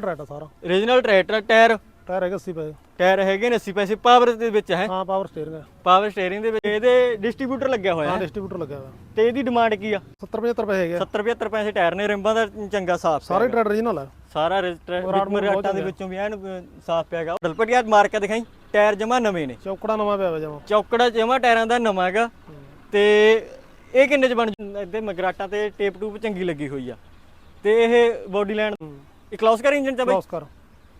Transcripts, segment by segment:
Tractor ਸਾਰਾ। Regional tractor tyre tyre ਹੈਗੇ 80 ਪਏ। ਟਾਇਰ ਹੈਗੇ ਨੇ 80 ਪੈਸੇ ਪਾਵਰ ਦੇ ਵਿੱਚ ਹੈ। ਹਾਂ ਪਾਵਰ ਸਟੀਅਰਿੰਗ ਹੈ ਪਾਵਰ ਸਟੀਅਰਿੰਗ ਦੇ ਵਿੱਚ ਇਹਦੇ ਡਿਸਟ੍ਰੀਬਿਊਟਰ ਲੱਗਿਆ ਹੋਇਆ ਹਾਂ ਹੈ। ਡਿਸਟ੍ਰੀਬਿਊਟਰ ਲੱਗਿਆ ਹੋਇਆ। ਤੇ ਇਹਦੀ ਡਿਮਾਂਡ ਕੀ ਆ? 70 75 ਪਏ ਹੈਗੇ ਆ। 70 75 ਪੈਸੇ ਟਾਇਰ ਨੇ ਰਿੰਬਾਂ ਦਾ ਚੰਗਾ ਸਾਫ਼ ਸਾਰੇ ਟਰੈਕਟਰ original ਹੈ ਸਾਰਾ ਰਾਡ ਮੂਡ ਰਜਿਸਟਰ ਦੇ ਵਿੱਚੋਂ ਵੀ ਐਨ ਸਾਫ਼ ਪਿਆਗਾ ਦਲਪਟਿਆ ਮਾਰ ਕੇ ਦਿਖਾਈ। ਟਾਇਰ ਜਮਾ ਨਵੇਂ ਨੇ। ਚੌਕੜਾ ਨਵਾਂ ਪਿਆ ਜਮਾ। ਚੌਕੜਾ ਜਮਾ ਟਾਇਰਾਂ ਦਾ ਨਵਾਂ ਹੈਗਾ। ਤੇ ਇਹ ਕਿੰਨੇ ਚ ਬਣ ਜੂ ਮਗਰਾਟਾਂ ਤੇ ਟੇਪ ਟੂਪ ਚੰਗੀ ਲੱਗੀ ਹੋਈ ਆ। ਤੇ ਇਹ ਬੋਡੀ ਲਾਈਨ ਇਹ ਕਲੌਸ ਕਰ ਇੰਜਨ ਚ ਬਈ? ਕ੍ਰਾਸ ਕਰ।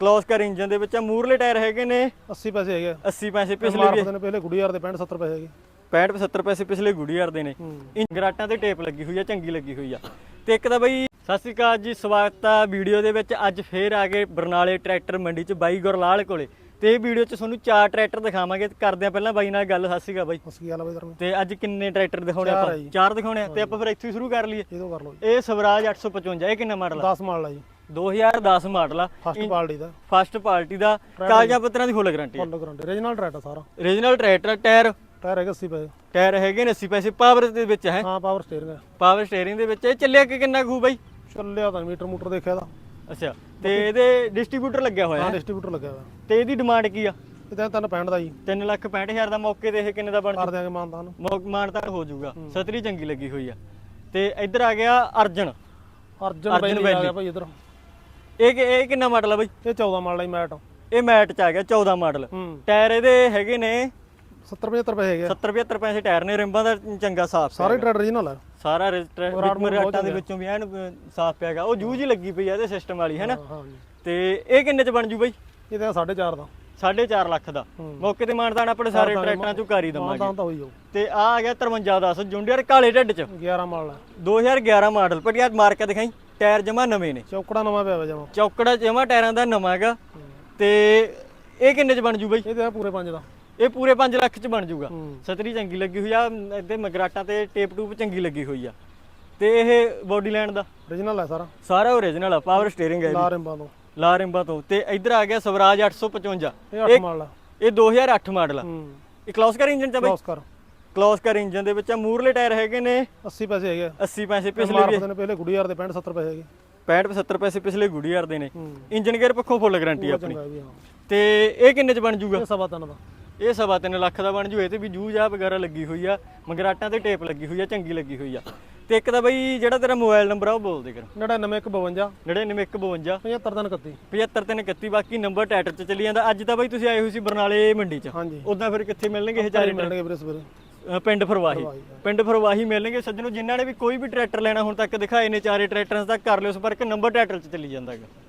ਕਲੌਸ ਕਰ ਇੰਜਨ ਦੇ ਵਿੱਚ ਆ ਮੂਰਲੇ ਟਾਇਰ ਹੈਗੇ ਨੇ। 80 ਪੈਸੇ ਹੈਗੇ ਆ। 80 ਪੈਸੇ ਪਿਛਲੇ ਵੀ ਨੇ ਪਹਿਲੇ ਗੁੜੀ ਯਾਰ ਦੇ 65 70 ਪੈਸੇ ਹੈਗੇ। 65 70 ਪੈਸੇ ਪਿਛਲੇ ਗੁੜੀਆਰ ਦੇ ਨੇ। ਇਨ ਗਰਾਟਾਂ ਤੇ ਟੇਪ ਲੱਗੀ ਹੋਈ ਆ ਚੰਗੀ ਲੱਗੀ ਹੋਈ ਆ। ਤੇ ਇੱਕ ਤਾਂ ਬਈ ਸਤਿ ਸ਼੍ਰੀ ਅਕਾਲ ਜੀ ਸਵਾਗਤ ਆ ਵੀਡੀਓ ਦੇ ਵਿੱਚ। ਅੱਜ ਫੇਰ ਆ ਗਏ ਬਰਨਾਲੇ ਟਰੈਕਟਰ ਮੰਡੀ ਚ ਬਾਈ ਗੁਰਲਾਲ ਕੋਲੇ। ਤੇ ਇਹ ਵੀਡੀਓ ਚ ਤੁਹਾਨੂੰ ਚਾਰ ਟਰੈਕਟਰ ਦਿਖਾਵਾਂਗੇ। ਕਰਦੇ ਆ ਪਹਿਲਾਂ ਬਾਈ ਨਾਲ ਗੱਲ ਸਤਿ ਸ਼੍ਰੀ ਅਕਾਲ ਬਾਈ। ਉਸ ਕੀ ਹਾਲ ਹੈ ਬਈ ਤੇ ਅੱਜ ਕਿੰਨੇ ਟਰੈਕਟਰ ਦਿਖਾਉਣੇ ਚਾਰ ਆਪਾਂ? ਜੀ। ਚਾਰ ਦਿਖਾਉਣੇ ਆ ਤੇ ਆਪਾਂ ਫਿਰ ਇੱਥੋਂ ਹੀ ਸ਼ੁਰੂ ਕਰ ਲਈਏ। ਇਹ ਤੋਂ ਕਰ ਲਓ ਜੀ। ਇਹ ਸਵਰਾਜ 855 ਇਹ ਕਿੰਨਾ ਮਾਡਲ ਆ? 10 ਮਾਡਲ ਆ ਜੀ। 2010 ਮਾਡਲ ਆ। ਫਸਟ ਪਾਰਟੀ ਦਾ। ਫਸਟ ਪਾਰਟੀ ਦਾ। ਕਾਗਜ਼ਾਂ ਪੱਤਰਾਂ ਦੀ full guarantee full guarantee original tractor ਸਾਰਾ। ਰੀਜਨਲ ਟਰੈਕਟਰ ਟਾਇਰ ਟਾਇਰ ਹੈਗੇ 80 ਪਏ ਟਾਇਰ ਹੈਗੇ ਨੇ 80 ਪੈਸੇ। ਪਾਵਰ ਦੇ ਵਿੱਚ ਹੈ। ਹਾਂ ਪਾਵਰ ਸਟੀਅਰਿੰਗ ਹੈ। ਪਾਵਰ ਸਟੀਅਰਿੰਗ ਦੇ ਵਿੱਚ। ਇਹ ਚੱਲਿਆ ਕਿ ਕਿੰਨਾ ਖੂ ਬਾਈ? ਚੱਲਿਆ ਤਾਂ ਮੀਟਰ ਮੂਟਰ ਦੇਖਿਆ ਦਾ ਅੱਛਾ। ਤੇ ਇਹਦੇ ਡਿਸਟ੍ਰੀਬਿਊਟਰ ਲੱਗਿਆ ਹੋਇਆ ਹਾਂ ਹੈ। ਡਿਸਟ੍ਰੀਬਿਊਟਰ ਲੱਗਿਆ ਹੋਇਆ। ਤੇ ਇਹਦੀ ਡਿਮਾਂਡ ਕੀ ਆ? ਇਹ ਤਾਂ 365 ਦਾ ਜੀ। 3 ਲੱਖ 65000 ਦਾ ਮੌਕੇ ਤੇ ਇਹ ਕਿੰਨੇ ਦਾ ਬਣ ਕਰ ਦਿਆਂਗੇ ਹੋ ਜਾਊਗਾ। ਸਤਰੀ ਚੰਗੀ ਲੱਗੀ ਹੋਈ ਆ। ਤੇ ਇੱਧਰ ਆ ਗਿਆ ਅਰਜਨ। ਅਰਜਨ ਬਾਈ ਅਰਜਨ ਆ ਵੈਲੀ। ਗਿਆ ਭਾਈ ਇਧਰ। ਇਹ ਕਿ- ਇਹ ਕਿੰਨਾ ਮਾਡਲ ਆ ਬਾਈ? ਇਹ 14 ਮਾਡਲ ਜੀ ਮੈਟ। ਇਹ ਮੈਟ ਚ ਆ ਗਿਆ 14 ਮਾਡਲ। ਹੂੰ। ਟਾਇਰ ਇਹਦੇ ਹੈਗੇ ਨੇ 70 75 ਪੈਸੇ ਹੈਗੇ ਆ। 70 75 ਪੈਸੇ ਟਾਇਰ ਨੇ ਰਿੰਬਾਂ ਦਾ ਚੰਗਾ ਸਾਫ਼ ਸਾਰੇ ਟਰੈਕਟਰ original ਹੈ ਸਾਰਾ ਰਜਿਸਟਰ ਦੇ ਵਿੱਚੋਂ ਵੀ ਐਨ ਸਾਫ਼ ਪਿਆਗਾ ਉਹ ਜੂਝ ਹੀ ਲੱਗੀ ਪਈ ਆ ਇਹਦੇ ਸਿਸਟਮ ਵਾਲੀ ਹੈ ਨਾ ਹਾਂ ਜੀ। ਤੇ ਇਹ ਕਿੰਨੇ ਚ ਬਣ ਜੂ ਬਾਈ? ਇਹ ਤਾਂ 4.5 ਦਾ। 4.5 ਲੱਖ ਦਾ। ਮੌਕੇ ਤੇ ਮਾਨਦਾਨ ਆਪਣੇ ਸਾਰੇ ਟਰੈਕਟਰਾਂ ਚੋਂ ਕਰ ਹੀ ਦਵਾਂਗੇ ਤਾਂ ਹੋਈ ਜਾਊ। ਤੇ ਆ ਆ ਗਿਆ 5310 ਜੁੰਡੀਅਰ ਕਾਲੇ ਢੱਡ ਚ। 11 ਮਾਡਲ ਹੈ 2011 ਮਾਡਲ। ਪਟਿਆ ਮਾਰ ਕੇ ਦਿਖਾਈ। ਟਾਇਰ ਜਮਾ ਨਵੇਂ ਨੇ। ਚੌਕੜਾ ਨਵਾਂ ਪਿਆ ਹੋਇਆ ਜਮਾ। ਚੌਕੜਾ ਜਮਾ ਟਾਇਰਾਂ ਦਾ ਨਵਾਂ ਹੈਗਾ। ਤੇ ਇਹ ਕਿੰਨੇ ਚ ਬਣ ਜੂ ਬਾਈ? ਇਹ ਤਾਂ ਪੂਰੇ 5 ਦਾ। ਇਹ ਪੂਰੇ 5 ਲੱਖ ਚ ਬਣ ਜੂਗਾ। ਸਤਰੀ ਚੰਗੀ ਲੱਗੀ ਹੋਈ ਆ ਇੱਥੇ ਮਗਰਾਟਾਂ ਤੇ ਟੇਪ ਟੂਪ ਚੰਗੀ ਲੱਗੀ ਹੋਈ ਆ। ਤੇ ਇਹ ਬੋਡੀ ਲਾਈਨ ਦਾ? Origignal ਹੈ ਸਾਰਾ। ਸਾਰਾ ਓਰੀਜਨਲ ਆ ਪਾਵਰ ਸਟੀਅਰਿੰਗ ਹੈ ਲਾ ਰਿੰਬਾਂ ਤੋਂ। ਲਾ ਰਿੰਬਾਂ ਤੋਂ। ਤੇ ਇੱਧਰ ਆ ਗਿਆ ਸਵਰਾਜ 855 ਇਹ 8 ਮਾਡਲ ਆ। ਇਹ 2008 ਮਾਡਲ ਆ। ਇਹ ਕਲੌਸ ਕਰ ਇੰਜਨ ਚ ਆ ਬਾਈ? ਕ੍ਰਾਸ ਕਰ ਕਲੌਸ ਕਰ ਇੰਜਨ ਦੇ ਵਿੱਚ ਆ ਮੂਰਲੇ ਟਾਇਰ ਹੈਗੇ ਨੇ। 80 ਪੈਸੇ ਹੈਗੇ ਆ। 80 ਪੈਸੇ ਪਿਛਲੇ ਵੀ ਪਤਾ ਨੇ ਪਹਿਲੇ ਗੁੜੀ ਯਾਰ ਦੇ 65 70 ਪੈਸੇ ਹੈਗੇ। 65 70 ਪੈਸੇ ਪਿਛਲੇ ਗੁੜੀਆਰ ਦੇ ਨੇ। ਇੰਜਨ ਗੇਅਰ ਪੱਖੋਂ ਫੁੱਲ ਗਾਰੰਟੀ ਆਪਣੀ। ਤੇ ਇਹ ਕਿੰਨੇ ਚ ਬਣ ਜੂਗਾ? ਇਹ ਸਵਾ ਤਿੰਨ ਦਾ। ਇਹ ਸਵਾ ਤਿੰਨ ਲੱਖ ਦਾ ਬਣ ਜੂ। ਇਹ ਤੇ ਵੀ ਜੂ ਜਾ ਵਗੈਰਾ ਲੱਗੀ ਹੋਈ ਆ ਮਗਰਾਟਾਂ ਤੇ ਟੇਪ ਲੱਗੀ ਹੋਈ ਆ ਚੰਗੀ ਲੱਗੀ ਹੋਈ ਆ। ਤੇ ਇੱਕ ਤਾਂ ਬਈ ਜਿਹੜਾ ਤੇਰਾ ਮੋਬਾਈਲ ਨੰਬਰ ਆ ਉਹ ਬੋਲ ਦੇ ਕਰ। 9952 99152 75 31 75331 ਬਾਕੀ ਨੰਬਰ ਟੈਟਰ ਚ ਚੱਲੀ ਜਾਂਦਾ। ਅੱਜ ਤਾਂ ਬਈ ਤੁਸੀਂ ਆਏ ਹੋਏ ਸੀ ਬਰਨਾਲੇ ਮੰਡੀ ਚ। ਹਾਂਜੀ। ਉਦਾਂ ਫਿਰ ਕਿੱਥੇ ਮਿਲਣਗੇ ਇਹ ਚਾਰੇ ਮਿਲਣਗੇ ਵੀਰੇ ਸਵੇਰੇ। ਅ, ਪਿੰਡ ਫਰਵਾਹੀ। ਪਿੰਡ ਫਰਵਾਹੀ ਮਿਲਣਗੇ ਸੱਜਣੋ ਜਿਨ੍ਹਾਂ ਨੇ ਵੀ ਕੋਈ ਵੀ ਟਰੈਕਟਰ ਲੈਣਾ ਹੁਣ ਤੱਕ ਦਿਖਾਏ ਨੇ ਚਾਰੇ ਟਰੈਕਟਰਾਂ ਤੱਕ ਕਰ ਲਿਓ ਸੰਪਰਕ ਨੰਬਰ ਟਰੈਕਟਰ 'ਚ ਚੱਲੀ ਜਾਂਦਾ ਹੈਗਾ।